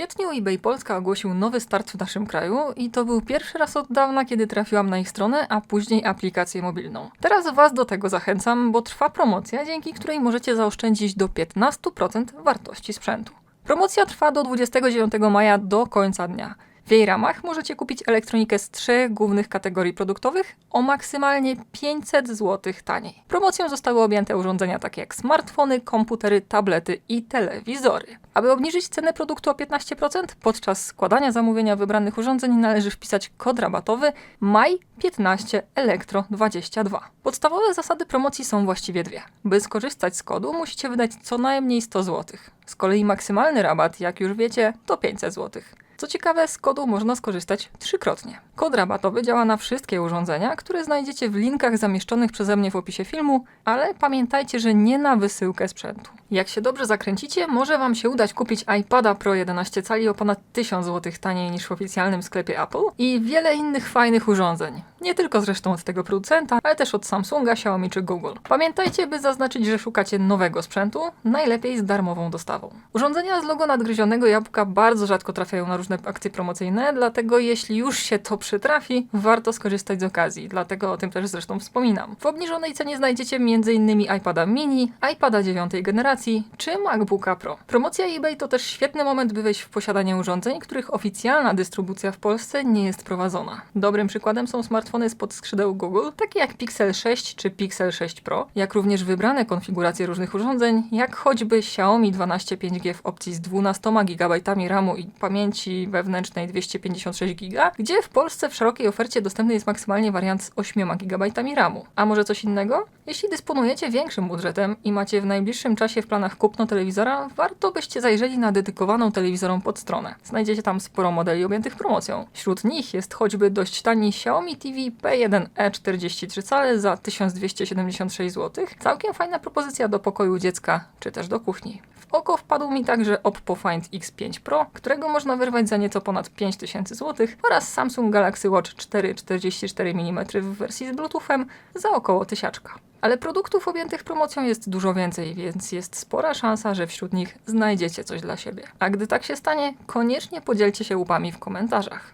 kwietniu eBay Polska ogłosił nowy start w naszym kraju i to był pierwszy raz od dawna, kiedy trafiłam na ich stronę, a później aplikację mobilną. Teraz Was do tego zachęcam, bo trwa promocja, dzięki której możecie zaoszczędzić do 15% wartości sprzętu. Promocja trwa do 29 maja do końca dnia. W jej ramach możecie kupić elektronikę z trzech głównych kategorii produktowych o maksymalnie 500 zł taniej. Promocją zostały objęte urządzenia takie jak smartfony, komputery, tablety i telewizory. Aby obniżyć cenę produktu o 15%, podczas składania zamówienia wybranych urządzeń należy wpisać kod rabatowy MAJ15 Elektro 22. Podstawowe zasady promocji są właściwie dwie. By skorzystać z kodu musicie wydać co najmniej 100 zł. Z kolei maksymalny rabat, jak już wiecie, to 500 zł. Co ciekawe, z kodu można skorzystać trzykrotnie. Kod rabatowy działa na wszystkie urządzenia, które znajdziecie w linkach zamieszczonych przeze mnie w opisie filmu, ale pamiętajcie, że nie na wysyłkę sprzętu. Jak się dobrze zakręcicie, może Wam się udać kupić iPada Pro 11 cali o ponad 1000 zł taniej niż w oficjalnym sklepie Apple i wiele innych fajnych urządzeń. Nie tylko zresztą od tego producenta, ale też od Samsunga, Xiaomi czy Google. Pamiętajcie, by zaznaczyć, że szukacie nowego sprzętu, najlepiej z darmową dostawą. Urządzenia z logo nadgryzionego jabłka bardzo rzadko trafiają na różne akcje promocyjne, dlatego jeśli już się to przytrafi, warto skorzystać z okazji, dlatego o tym też zresztą wspominam. W obniżonej cenie znajdziecie m.in. iPada mini, iPada 9 generacji czy MacBooka Pro. Promocja eBay to też świetny moment, by wejść w posiadanie urządzeń, których oficjalna dystrybucja w Polsce nie jest prowadzona. Dobrym przykładem są smartfony spod skrzydeł Google, takie jak Pixel 6 czy Pixel 6 Pro, jak również wybrane konfiguracje różnych urządzeń, jak choćby Xiaomi 12 5G w opcji z 12 GB RAMu i pamięci wewnętrznej 256 GB, gdzie w Polsce w szerokiej ofercie dostępny jest maksymalnie wariant z 8 GB RAMu. A może coś innego? Jeśli dysponujecie większym budżetem i macie w najbliższym czasie w planach kupno telewizora, warto byście zajrzeli na dedykowaną telewizorom pod stronę. Znajdziecie tam sporo modeli objętych promocją. Wśród nich jest choćby dość tani Xiaomi TV P1e 43 cale za 1276 zł. Całkiem fajna propozycja do pokoju dziecka czy też do kuchni. Oko wpadł mi także Oppo Find X5 Pro, którego można wyrwać za nieco ponad 5000 zł oraz Samsung Galaxy Watch 4 44 mm w wersji z Bluetoothem za około tysiaczka. Ale produktów objętych promocją jest dużo więcej, więc jest spora szansa, że wśród nich znajdziecie coś dla siebie. A gdy tak się stanie, koniecznie podzielcie się łupami w komentarzach.